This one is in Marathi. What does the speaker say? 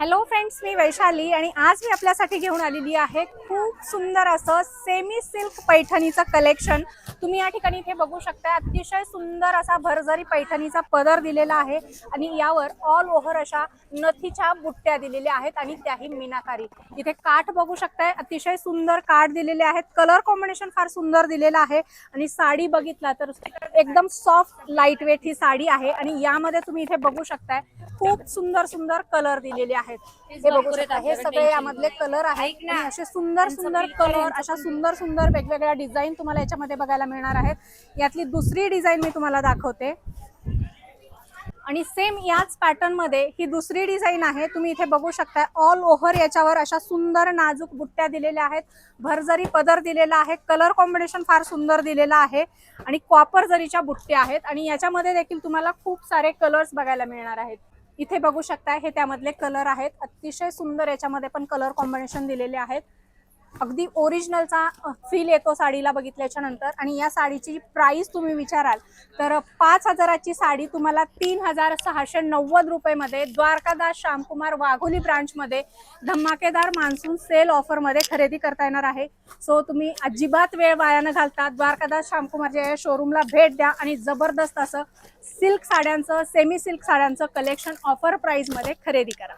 हॅलो फ्रेंड्स मी वैशाली आणि आज मी आपल्यासाठी घेऊन आलेली आहे खूप सुंदर असं सेमी सिल्क पैठणीचं कलेक्शन तुम्ही या ठिकाणी इथे बघू शकता अतिशय सुंदर असा भरजरी पैठणीचा पदर दिलेला आहे आणि यावर ऑल ओव्हर अशा नथीच्या बुट्ट्या दिलेल्या आहेत आणि त्याही मीनाकारी. इथे काठ बघू शकताय अतिशय सुंदर काठ दिलेले आहेत. कलर कॉम्बिनेशन फार सुंदर दिलेलं आहे आणि साडी बघितला तर एकदम सॉफ्ट लाइट वेट ही साडी आहे आणि यामध्ये तुम्ही इथे बघू शकताय खूप सुंदर सुंदर कलर दिलेले आहेत. हे बघू शकता हे सगळे यामधले कलर आहेत. आणि असे सुंदर सुंदर कलर अशा सुंदर सुंदर वेगवेगळ्या डिझाईन तुम्हाला याच्यामध्ये बघायला मिळणार आहेत. यातली दुसरी डिझाईन मी तुम्हाला दाखवते. आणि सेम याच पॅटर्नमध्ये ही दुसरी डिझाईन आहे. तुम्ही इथे बघू शकता ऑल ओव्हर याच्यावर अशा सुंदर नाजूक बुट्ट्या दिलेल्या आहेत. भरजरी पदर दिलेला आहे कलर कॉम्बिनेशन फार सुंदर दिलेला आहे. आणि कॉपर जरीच्या बुट्ट्या आहेत. आणि याच्यामध्ये देखील तुम्हाला खूप सारे कलर्स बघायला मिळणार आहेत. इथे बघू शकता हे त्यामधले कलर आहेत. अतिशय सुंदर याच्यामध्ये पण कलर कॉम्बिनेशन दिलेले आहेत. अगदी ओरिजिनलचा फील येतो साडीला बघितल्याच्या नंतर. आणि या साडीची प्राइस तुम्ही विचाराल तर पाच हजाराची साडी तुम्हाला तीन हजार सहाशे नव्वद रुपयेमध्ये द्वारकादास श्यामकुमार वाघोली ब्रांचमध्ये धमाकेदार मान्सून सेल ऑफरमध्ये खरेदी करता येणार आहे. सो तुम्ही अजिबात वेळ वाया न घालता द्वारकादास श्यामकुमारच्या या शोरूमला भेट द्या आणि जबरदस्त असं सिल्क साड्यांचं सेमी सिल्क साड्यांचं कलेक्शन ऑफर प्राईजमध्ये खरेदी करा.